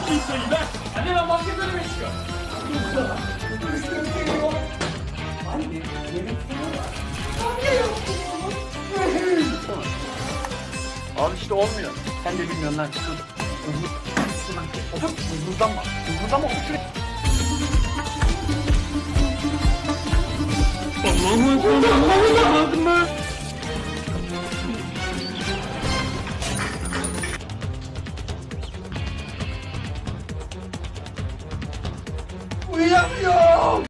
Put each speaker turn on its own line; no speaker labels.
çok iyi sayı ver. Anne ben market önüme çıkıyorum. Üstüne geliyor. Anne yemek falan var. Anne ya. Al işte olmuyor. Sen de bilmiyorsun lan. Dur. Dur. Otur. Hızlıdanma. Hızlıdanma. Otur şuraya. Allah'ım Allah'ım Allah'ım Uyuyamıyorum.